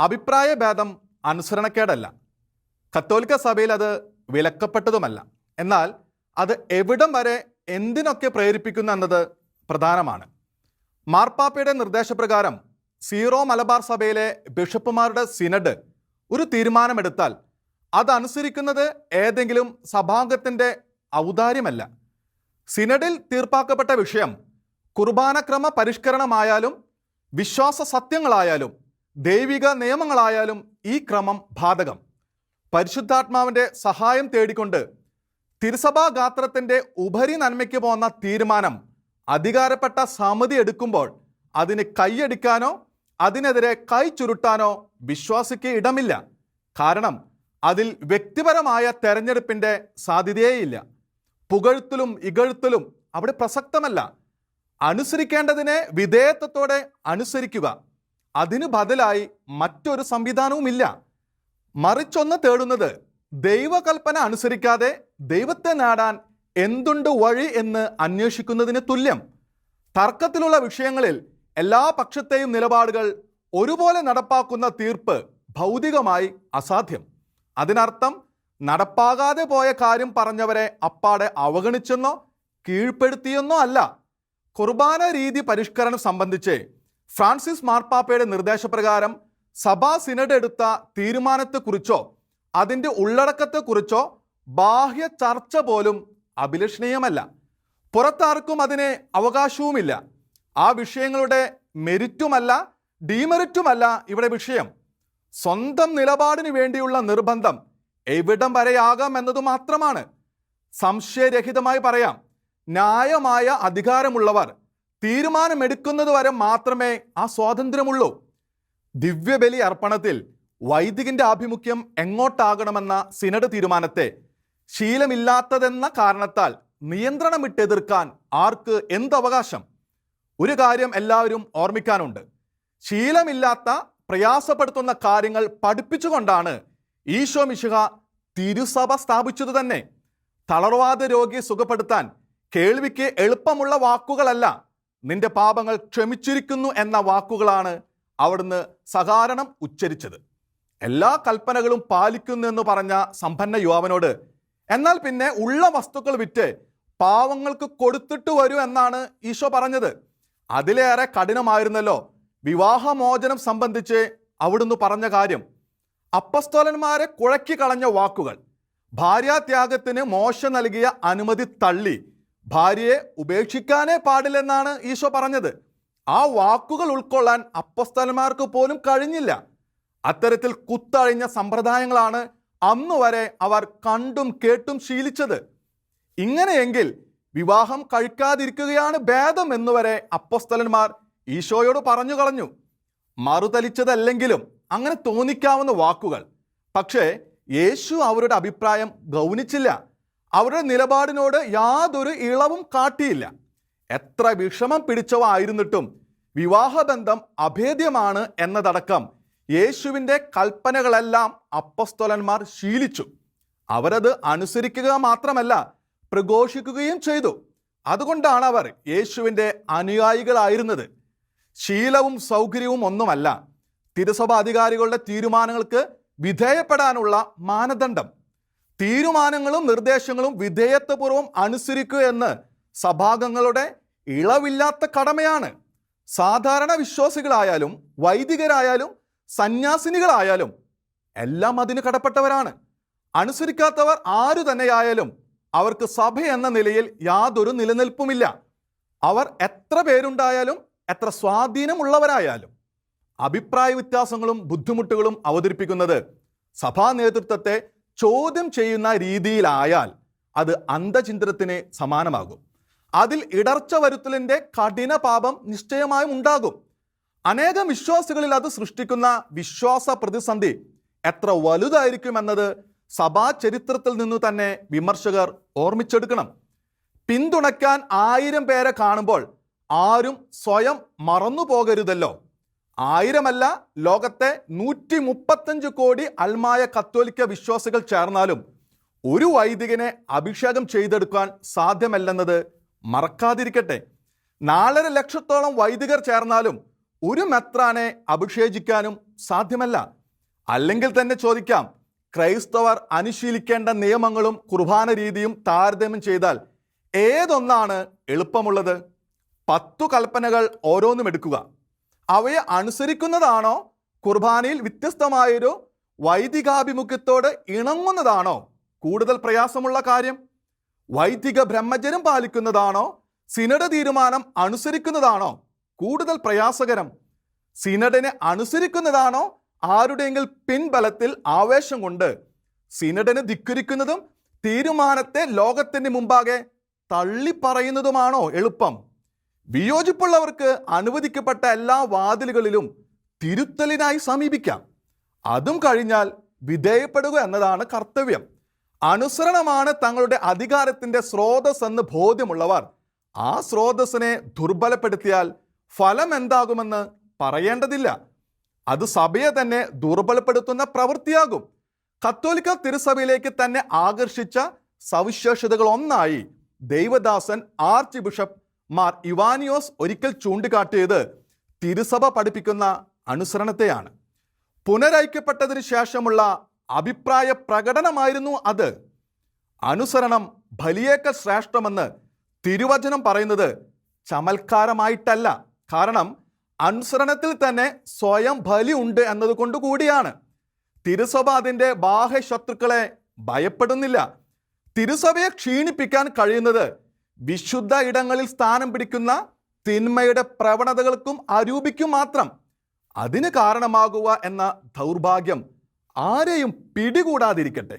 അഭിപ്രായ ഭേദം അനുസരണക്കേടല്ല. കത്തോലിക്ക സഭയിൽ അത് വിലക്കപ്പെട്ടതുമല്ല. എന്നാൽ അത് എവിടം വരെ എന്തിനൊക്കെ പ്രേരിപ്പിക്കുന്നു എന്നത് പ്രധാനമാണ്. മാർപ്പാപ്പയുടെ നിർദ്ദേശപ്രകാരം സീറോ മലബാർ സഭയിലെ ബിഷപ്പുമാരുടെ സിനഡ് ഒരു തീരുമാനമെടുത്താൽ അതനുസരിക്കുന്നത് ഏതെങ്കിലും സഭാംഗത്തിന്റെ ഔദാര്യമല്ല. സിനഡിൽ തീർപ്പാക്കപ്പെട്ട വിഷയം കുർബാനക്രമ പരിഷ്കരണമായാലും വിശ്വാസ സത്യങ്ങളായാലും ദൈവിക നിയമങ്ങളായാലും ഈ ക്രമം ബാധകം. പരിശുദ്ധാത്മാവിന്റെ സഹായം തേടിക്കൊണ്ട് തിരുസഭാ ഗാത്രത്തിന്റെ ഉപരി നന്മയ്ക്ക് പോകുന്ന തീരുമാനം അധികാരപ്പെട്ട സമിതി എടുക്കുമ്പോൾ അതിന് കൈയടിക്കാനോ അതിനെതിരെ കൈ ചുരുട്ടാനോ വിശ്വാസിക്ക് ഇടമില്ല. കാരണം അതിൽ വ്യക്തിപരമായ തെരഞ്ഞെടുപ്പിന്റെ സാധ്യതയേയില്ല. പുകഴ്ത്തലും ഇകഴ്ത്തലും അവിടെ പ്രസക്തമല്ല. അനുസരിക്കേണ്ടതിനെ വിധേയത്വത്തോടെ അനുസരിക്കുക. അതിനു ബദലായി മറ്റൊരു സംവിധാനവുമില്ല. മറിച്ചൊന്ന് തേടുന്നത് ദൈവകൽപ്പന അനുസരിക്കാതെ ദൈവത്തെ നേടാൻ എന്തുണ്ട് വഴി എന്ന് അന്വേഷിക്കുന്നതിന് തുല്യം. തർക്കത്തിലുള്ള വിഷയങ്ങളിൽ എല്ലാ പക്ഷത്തെയും നിലപാടുകൾ ഒരുപോലെ നടപ്പാക്കുന്ന തീർപ്പ് ഭൗതികമായി അസാധ്യം. അതിനർത്ഥം നടപ്പാകാതെ പോയ കാര്യം പറഞ്ഞവരെ അപ്പാടെ അവഗണിച്ചെന്നോ കീഴ്പ്പെടുത്തിയെന്നോ അല്ല. കുർബാന രീതി പരിഷ്കരണം സംബന്ധിച്ച് ഫ്രാൻസിസ് മാർപ്പാപ്പയുടെ നിർദ്ദേശപ്രകാരം സഭാ സിനഡ് എടുത്ത തീരുമാനത്തെക്കുറിച്ചോ അതിന്റെ ഉള്ളടക്കത്തെക്കുറിച്ചോ ബാഹ്യ ചർച്ച പോലും അഭിലഷണീയമല്ല. പുറത്താർക്കും അതിന് അവകാശവുമില്ല. ആ വിഷയങ്ങളുടെ മെരിറ്റുമല്ല ഡീമെറിറ്റുമല്ല ഇവിടെ വിഷയം. സ്വന്തം നിലപാടിന് വേണ്ടിയുള്ള നിർബന്ധം എവിടം വരെയാകാം എന്നത് മാത്രമാണ്. സംശയരഹിതമായി പറയാം. ന്യായമായ അധികാരമുള്ളവർ തീരുമാനമെടുക്കുന്നത് വരെ മാത്രമേ ആ സ്വാതന്ത്ര്യമുള്ളൂ. ദിവ്യബലി അർപ്പണത്തിൽ വൈദികന്റെ ആഭിമുഖ്യം എങ്ങോട്ടാകണമെന്ന സിനഡ് തീരുമാനത്തെ ശീലമില്ലാത്തതെന്ന കാരണത്താൽ നിയന്ത്രണമിട്ടെതിർക്കാൻ ആർക്ക് എന്തവകാശം? ഒരു കാര്യം എല്ലാവരും ഓർമ്മിക്കാനുണ്ട്. ശീലമില്ലാത്ത പ്രയാസപ്പെടുത്തുന്ന കാര്യങ്ങൾ പഠിപ്പിച്ചുകൊണ്ടാണ് ഈശോ മിശിഹ തിരുസഭ സ്ഥാപിച്ചത് തന്നെ. തളർവാദ രോഗിയെ സുഖപ്പെടുത്താൻ കേൾവിക്ക് എളുപ്പമുള്ള വാക്കുകളല്ല. നിന്റെ പാപങ്ങൾ ക്ഷമിച്ചിരിക്കുന്നു എന്ന വാക്കുകളാണ് അവിടുന്ന് സകാരണം ഉച്ചരിച്ചത്. എല്ലാ കൽപ്പനകളും പാലിക്കുന്നു എന്ന് പറഞ്ഞ സമ്പന്ന യുവാവനോട് എന്നാൽ പിന്നെ ഉള്ള വസ്തുക്കൾ വിറ്റ് പാവങ്ങൾക്ക് കൊടുത്തിട്ട് വരൂ എന്നാണ് ഈശോ പറഞ്ഞത്. അതിലേറെ കഠിനമായിരുന്നല്ലോ വിവാഹമോചനം സംബന്ധിച്ച് അവിടുന്ന് പറഞ്ഞ കാര്യം. അപ്പസ്തോലന്മാരെ കുഴക്കി കളഞ്ഞ വാക്കുകൾ. ഭാര്യാത്യാഗത്തിന് മോശ നൽകിയ അനുമതി തള്ളി. ഭാര്യയെ ഉപേക്ഷിക്കാനേ പാടില്ലെന്നാണ് ഈശോ പറഞ്ഞത്. ആ വാക്കുകൾ ഉൾക്കൊള്ളാൻ അപ്പസ്തലന്മാർക്ക് പോലും കഴിഞ്ഞില്ല. അത്തരത്തിൽ കുത്തഴിഞ്ഞ സമ്പ്രദായങ്ങളാണ് അന്നു വരെ അവർ കണ്ടും കേട്ടും ശീലിച്ചത്. ഇങ്ങനെയെങ്കിൽ വിവാഹം കഴിക്കാതിരിക്കുകയാണ് ഭേദം എന്നുവരെ അപ്പസ്തലന്മാർ ഈശോയോട് പറഞ്ഞു കളഞ്ഞു. മറുതലിച്ചതല്ലെങ്കിലും അങ്ങനെ തോന്നിക്കാവുന്ന വാക്കുകൾ. പക്ഷേ യേശു അവരുടെ അഭിപ്രായം ഗൗനിച്ചില്ല. അവരുടെ നിലപാടിനോട് യാതൊരു ഇളവും കാട്ടിയില്ല. എത്ര വിഷമം പിടിച്ചവ ആയിരുന്നിട്ടും വിവാഹബന്ധം അഭേദ്യമാണ് എന്നതടക്കം യേശുവിന്റെ കൽപ്പനകളെല്ലാം അപ്പസ്തോലന്മാർ ശീലിച്ചു. അവരത് അനുസരിക്കുക മാത്രമല്ല പ്രഘോഷിക്കുകയും ചെയ്തു. അതുകൊണ്ടാണ് അവർ യേശുവിന്റെ അനുയായികളായിരുന്നത്. ശീലവും സൗകര്യവും ഒന്നുമല്ല തിരുസഭ അധികാരികളുടെ തീരുമാനങ്ങൾക്ക് വിധേയപ്പെടാനുള്ള മാനദണ്ഡം. തീരുമാനങ്ങളും നിർദ്ദേശങ്ങളും വിധേയത്വപൂർവം അനുസരിക്കുക എന്ന് സഭാംഗങ്ങളുടെ ഇളവില്ലാത്ത കടമയാണ്. സാധാരണ വിശ്വാസികളായാലും വൈദികരായാലും സന്യാസിനികളായാലും എല്ലാം അതിന് കടപ്പെട്ടവരാണ്. അനുസരിക്കാത്തവർ ആരു തന്നെയായാലും അവർക്ക് സഭ എന്ന നിലയിൽ യാതൊരു നിലനിൽപ്പുമില്ല. അവർ എത്ര പേരുണ്ടായാലും എത്ര സ്വാധീനമുള്ളവരായാലും അഭിപ്രായ വ്യത്യാസങ്ങളും ബുദ്ധിമുട്ടുകളും അവതരിപ്പിക്കുന്നത് സഭാ നേതൃത്വത്തെ ചോദ്യം ചെയ്യുന്ന രീതിയിലായാൽ അത് അന്ധചിന്തനത്തിന് സമാനമാകും. അതിൽ ഇടർച്ച വരുത്തലിന്റെ കഠിന പാപം നിശ്ചയമായും ഉണ്ടാകും. അനേകം വിശ്വാസികളിൽ അത് സൃഷ്ടിക്കുന്ന വിശ്വാസ പ്രതിസന്ധി എത്ര വലുതായിരിക്കും എന്നത് സഭാ ചരിത്രത്തിൽ നിന്ന് തന്നെ വിമർശകർ ഓർമ്മിച്ചെടുക്കണം. പിന്തുണയ്ക്കാൻ ആയിരം പേരെ കാണുമ്പോൾ ആരും സ്വയം മറന്നു പോകരുതല്ലോ ആയിരമല്ല ലോകത്തെ നൂറ്റി മുപ്പത്തഞ്ച് കോടി അൽമായ കത്തോലിക്ക വിശ്വാസികൾ ചേർന്നാലും ഒരു വൈദികനെ അഭിഷേകം ചെയ്തെടുക്കാൻ സാധ്യമല്ലെന്നത് മറക്കാതിരിക്കട്ടെ. നാലര ലക്ഷത്തോളം വൈദികർ ചേർന്നാലും ഒരു മെത്രാനെ അഭിഷേചിക്കാനും സാധ്യമല്ല. അല്ലെങ്കിൽ തന്നെ ചോദിക്കാം ക്രൈസ്തവർ അനുശീലിക്കേണ്ട നിയമങ്ങളും കുർബാന രീതിയും താരതമ്യം ചെയ്താൽ ഏതൊന്നാണ് എളുപ്പമുള്ളത്? പത്തു കൽപ്പനകൾ ഓരോന്നും എടുക്കുക. അവയെ അനുസരിക്കുന്നതാണോ? കുർബാനയിൽ വ്യത്യസ്തമായൊരു വൈദികാഭിമുഖ്യത്തോട് ഇണങ്ങുന്നതാണോ? കൂടുതൽ പ്രയാസമുള്ള കാര്യം വൈദിക ബ്രഹ്മചര്യം പാലിക്കുന്നതാണോ? സിനഡ് തീരുമാനം അനുസരിക്കുന്നതാണോ? കൂടുതൽ പ്രയാസകരം സിനഡിനെ അനുസരിക്കുന്നതാണോ? ആരുടെയെങ്കിൽ പിൻബലത്തിൽ ആവേശം കൊണ്ട് സിനഡിനെ ധിക്കരിക്കുന്നതും തീരുമാനത്തെ ലോകത്തിന് മുമ്പാകെ തള്ളിപ്പറയുന്നതുമാണോ? എളുപ്പം. വിയോജിപ്പുള്ളവർക്ക് അനുവദിക്കപ്പെട്ട എല്ലാ വാതിലുകളിലും തിരുത്തലിനായി സമീപിക്കാം. അതും കഴിഞ്ഞാൽ വിധേയപ്പെടുക എന്നതാണ് കർത്തവ്യം. അനുസരണമാണ് തങ്ങളുടെ അധികാരത്തിന്റെ സ്രോതസ് എന്ന് ബോധ്യമുള്ളവർ. ആ സ്രോതസ്സിനെ ദുർബലപ്പെടുത്തിയാൽ ഫലം എന്താകുമെന്ന് പറയേണ്ടതില്ല. അത് സഭയെ തന്നെ ദുർബലപ്പെടുത്തുന്ന പ്രവൃത്തിയാകും. കത്തോലിക്ക തിരുസഭയിലേക്ക് തന്നെ ആകർഷിച്ച സവിശേഷതകളൊന്നായി ദൈവദാസൻ ആർച്ച് ബിഷപ്പ് മാർ ഇവാനിയോസ് ഒരിക്കൽ ചൂണ്ടിക്കാട്ടിയത് തിരുസഭ പഠിപ്പിക്കുന്ന അനുസരണത്തെയാണ്. പുനരൈക്യപ്പെട്ടതിന് ശേഷമുള്ള അഭിപ്രായ പ്രകടനമായിരുന്നു അത്. അനുസരണം ബലിയേക്കൽ ശ്രേഷ്ഠമെന്ന് തിരുവചനം പറയുന്നത് ചമൽക്കാരമായിട്ടല്ല. കാരണം അനുസരണത്തിൽ തന്നെ സ്വയം ബലി ഉണ്ട് എന്നതുകൊണ്ട് കൂടിയാണ്. തിരുസഭ അതിന്റെ ബാഹ്യ ശത്രുക്കളെ ഭയപ്പെടുന്നില്ല. തിരുസഭയെ ക്ഷീണിപ്പിക്കാൻ കഴിയുന്നത് വിശുദ്ധ ഇടങ്ങളിൽ സ്ഥാനം പിടിക്കുന്ന തിന്മയുടെ പ്രവണതകൾക്കും അരൂപിക്കും മാത്രം അതിന് കാരണമാകുക എന്ന ദൗർഭാഗ്യം ആരെയും പിടികൂടാതിരിക്കട്ടെ.